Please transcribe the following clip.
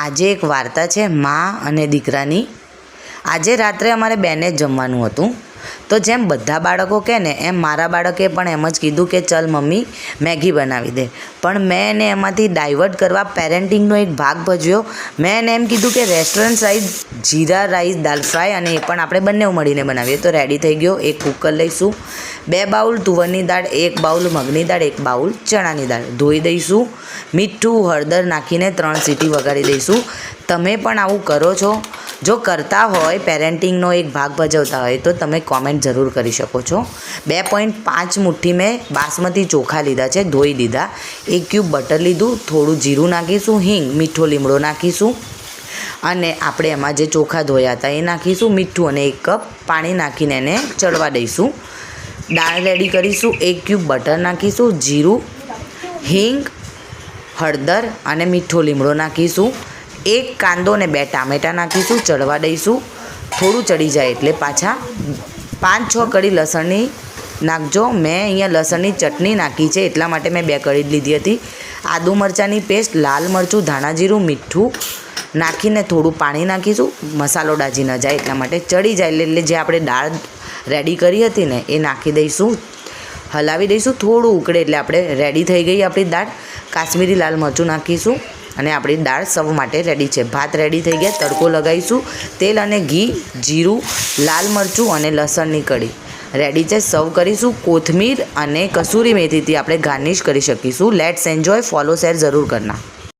આજે એક વાર્તા છે મા અને દીકરાની. આજે રાત્રે અમારે બેને જ જમવાનું હતું. તો જેમ બધા બાળકો કહે ને, એમ મારા બાળકે પણ એમ જ કીધું કે ચલ મમ્મી, મેગી બનાવી દે. પણ મેં એને એમાંથી ડાયવર્ટ કરવા પેરેન્ટિંગનો એક ભાગ ભજવ્યો. મેં એને એમ કીધું કે restaurant size jeera rice dal fry અને એ પણ આપણે બંને મળીને બનાવીએ. તો રેડી થઈ ગયો. એક કુકર લઈશું. બે બાઉલ તુવરની દાળ, એક બાઉલ મગની દાળ, એક બાઉલ ચણાની દાળ. ધોઈ દઈશું. મીઠું હળદર નાખીને ત્રણ સીટી વગાડી દઈશું. તમે પણ આવું કરો છો. જો કરતા હોય પેરેન્ટિંગનો એક ભાગ ભજવતા હોય, તો તમે કોમેન્ટ જરૂર કરી શકો છો. બે પોઈન્ટ પાંચ મુઠ્ઠી મેં બાસમતી ચોખા લીધા છે, ધોઈ દીધા. એક ક્યુબ બટર લીધું, થોડું જીરું નાખીશું, હિંગ, મીઠો લીમડો નાખીશું. અને આપણે એમાં જે ચોખા ધોયા હતા, એ નાખીશું, મીઠું અને એક કપ પાણી નાખીને એને ચડવા દઈશું. દાળ રેડી કરીશું, એક ક્યુબ બટર નાખીશું, જીરું, હિંગ, હળદર અને મીઠો લીમડો નાખીશું. એક કાંદો ને બે ટામેટાં નાખીશું, ચડવા દઈશું. થોડું ચડી જાય એટલે પાછા પાંચ છ કડી લસણની નાખજો. મેં અહીંયા લસણની ચટણી નાખી છે, એટલા માટે મેં બે કળી લીધી હતી. આદુ મરચાંની પેસ્ટ, લાલ મરચું, ધાણા જીરું, મીઠું નાખીને થોડું પાણી નાખીશું. મસાલો દાજી ન જાય એટલા માટે ચડી જાય એટલે જે આપણે દાળ રેડી કરી હતી ને, એ નાખી દઈશું. હલાવી દઈશું, થોડું ઉકળે એટલે આપણે રેડી થઈ ગઈ આપણી દાળ. કાશ્મીરી લાલ મરચું નાખીશું અને આપણી દાળ સર્વ માટે રેડી છે. ભાત રેડી થઈ ગયા, તડકો લગાવીશું. તેલ અને ઘી, જીરું, લાલ મરચું અને લસણની કઢી રેડી છે સર્વ કરીશું. કોથમીર અને કસૂરી મેથીથી આપણે ગાર્નિશ કરી શકીશું. લેટ્સ એન્જોય ફોલો શેર જરૂર કરના.